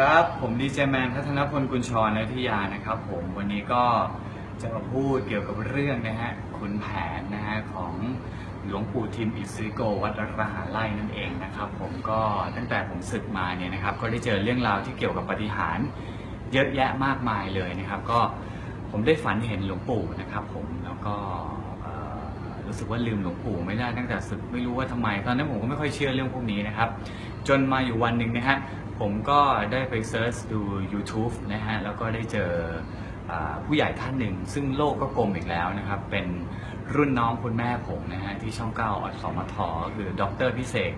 ครับ ผมดีเจแมนพัฒนพลกุลชรนัทยานะครับ ผมวันนี้ก็จะมาพูดเกี่ยวกับเรื่องนะฮะขุนแผนนะฮะของหลวงปู่ทิมอิสิโกวัดรัตนหาไล่นั่นเองนะครับ ผมก็ตั้งแต่ผมศึกมาเนี่ยนะครับ ก็ได้เจอเรื่องราวที่เกี่ยวกับปฏิหารเยอะแยะมากมายเลยนะครับ ก็ผมได้ฝันเห็นหลวงปู่นะครับ ผมแล้วก็รู้สึกว่าลืมหลวงปู่ไม่ได้ตั้งแต่ศึกไม่รู้ว่าทำไมตอนนั้นผมก็ไม่ค่อยเชื่อเรื่องพวกนี้นะครับ จนมาอยู่วันหนึ่งนะฮะ ผมก็ได้ไปเซิร์ชดู YouTube นะฮะ แล้วก็ได้เจออผู้ใหญ่ท่านหนึ่ง ซึ่งโลกก็กลมอีกแล้วนะครับ เป็นรุ่นน้องคุณแม่ผมนะฮะ ที่ช่องเก้าอสมทก็คือดรพิเศษ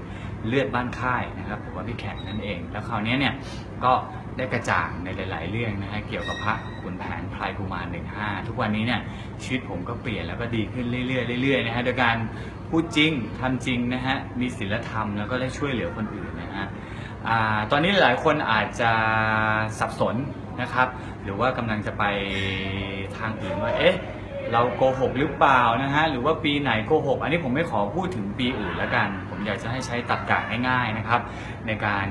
เลือดบ้านค่ายนะครับผมว่าพี่แขกนั่นเอง แล้วคราวนี้เนี่ยก็ได้กระจ่างในหลาย ๆ เรื่องนะฮะเกี่ยวกับพระขุนแผนพลายกุมารหนึ่งห้าทุกวันนี้เนี่ยชีวิตผมก็เปลี่ยนแล้วก็ดีขึ้นเรื่อยๆเรื่อยๆนะฮะโดยการพูดจริงทำจริงนะฮะมีศีลธรรมแล้วก็ได้ช่วยเหลือคนอื่นนะฮะ ตอนนี้หลายคนอาจจะสับสนนะครับ หรือว่ากำลังจะไปทางอื่นว่าเอ๊ะเราโกหกหรือเปล่านะฮะหรือว่าปีไหนโกหก อันนี้ผมไม่ขอพูดถึงปีอื่นแล้วกัน ผมอยากจะให้ใช้ตรรกะง่ายๆนะครับ ในการ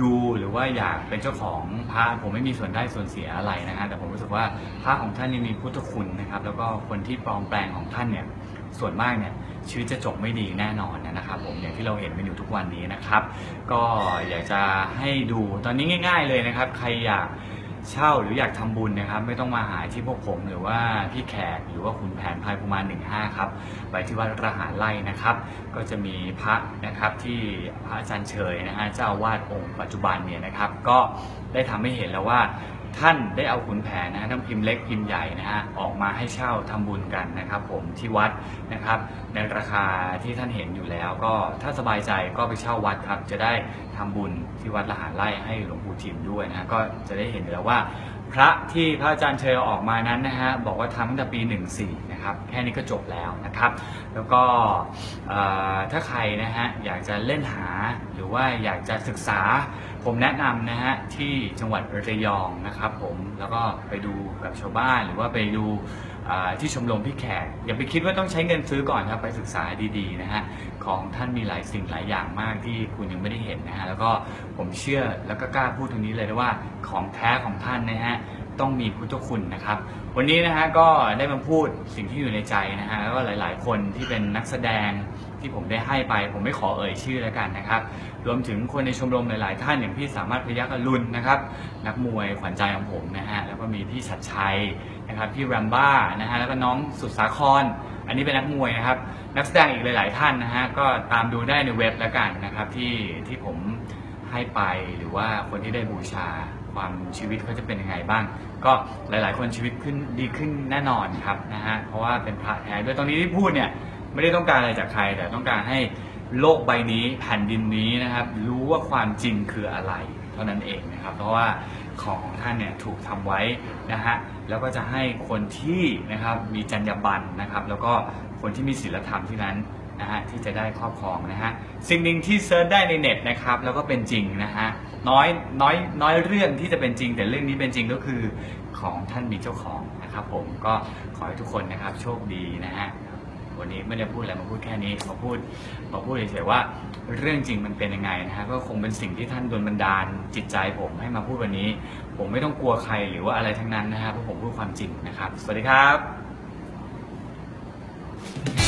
ดูหรือว่าอยากเป็นเจ้าของพระผมไม่มีส่วนได้ส่วนเสียอะไรนะฮะแต่ผมรู้สึกว่าพระของท่านนี่มีพุทธคุณนะครับ แล้วก็คนที่ปลอมแปลงของท่านเนี่ยส่วนมากเนี่ย ชีวิตจะจบไม่ดีแน่นอนนะครับผมอย่างที่เราเห็นกันอยู่ทุกวันนี้นะครับ ก็อยากจะให้ดูตอนนี้ง่าย ๆเลยนะครับ ใครอยากเช่าหรืออยากทำบุญนะครับ ไม่ต้องมาหาที่พวกผมหรือว่าพี่แขกหรือว่าคุณแผนพายกุมาร15 ครับไปที่วัดระหารไล่นะครับ ก็จะมีพระนะครับที่พระอาจารย์เฉยนะฮะเจ้าวาสองค์ปัจจุบันเนี่ยนะครับ ก็ได้ทำให้เห็นแล้วว่า ท่านได้เอาขุนแผนนะฮะทั้งพิมพ์เล็กพิมพ์ใหญ่นะฮะออกมาให้เช่าทำบุญกันนะครับ ผมที่วัดนะครับ ในราคาที่ท่านเห็นอยู่แล้ว ก็ถ้าสบายใจก็ไปเช่าวัดครับ จะได้ทำบุญที่วัดละหารไร่ให้หลวงปู่ทิมด้วยนะฮะก็จะได้เห็นแล้วว่า พระที่พระอาจารย์เชยอออกมานั้นนะฮะบอกว่าทำตั้งแต่ปี 14 นะครับแค่นี้ก็จบแล้วนะครับ แล้วก็ถ้าใครนะฮะอยากจะเล่นหาหรือว่าอยากจะศึกษา ผมแนะนำนะฮะที่จังหวัดระยองนะครับผมแล้วก็ไปดูกับชาวบ้านหรือว่าไปดูที่ชมรมพี่แขก อย่าไปคิดว่าต้องใช้เงินซื้อก่อนครับไปศึกษาดีๆนะฮะของท่านมีหลายสิ่งหลายอย่างมากที่คุณยังไม่ได้เห็นนะฮะแล้วก็ผมเชื่อแล้วก็กล้าพูดตรงนี้เลยนะว่าของแท้ของท่านนะฮะ ต้องมีพุทธคุณนะครับ วันนี้นะฮะก็ได้มาพูดสิ่งที่อยู่ในใจนะฮะแล้วก็หลาย ๆ คนที่เป็นนักแสดงที่ผมได้ให้ไป ผมไม่ขอเอ่ยชื่อแล้วกันนะครับ รวมถึงคนในชมรมหลาย ๆ ท่านอย่างพี่สามารถพยักอรุณนะครับ นักมวยขวัญใจของผมนะฮะแล้วก็มีพี่ชัดชัยนะครับพี่แรมบ้านะฮะแล้วก็น้องสุดสาคร อันนี้เป็นนักมวยนะครับ นักแสดงอีกหลาย ๆ ท่านนะฮะก็ตามดูได้ในเว็บแล้วกันนะครับที่ที่ผมให้ไปหรือว่าคนที่ได้บูชา ความชีวิตเขาจะเป็นยังไงบ้าง ก็หลาย ๆ คนชีวิตขึ้นดีขึ้นแน่นอนครับนะฮะเพราะว่าเป็นพระแท้ด้วยตรงนี้ที่พูดเนี่ยไม่ได้ต้องการอะไรจากใครแต่ต้องการให้โลกใบนี้แผ่นดินนี้นะครับ รู้ว่าความจริงคืออะไร เท่านั้นเองนะครับ เพราะว่าของของท่านเนี่ยถูกทำไว้นะฮะแล้วก็จะให้คนที่นะครับมีจรรยาบรรณนะครับ แล้วก็คนที่มีศีลธรรมที่นั้น นะฮะที่จะได้ครอบครองนะฮะสิ่งหนึ่งที่เซิร์ชได้ในเน็ตนะครับแล้วก็เป็นจริงนะฮะน้อยน้อยน้อยเรื่องที่จะเป็นจริง แต่เรื่องนี้เป็นจริงก็คือของท่านมีเจ้าของนะครับผมก็ขอให้ทุกคนนะครับโชคดีนะฮะวันนี้ไม่ได้พูดอะไรมาพูดแค่นี้มาพูดมาพูดเฉยๆว่าเรื่องจริงมันเป็นยังไงนะฮะก็คงเป็นสิ่งที่ท่านโดนบันดาลจิตใจผมให้มาพูดวันนี้ ผมไม่ต้องกลัวใครหรือว่าอะไรทั้งนั้นนะฮะเพราะผมพูดความจริงนะครับ สวัสดีครับ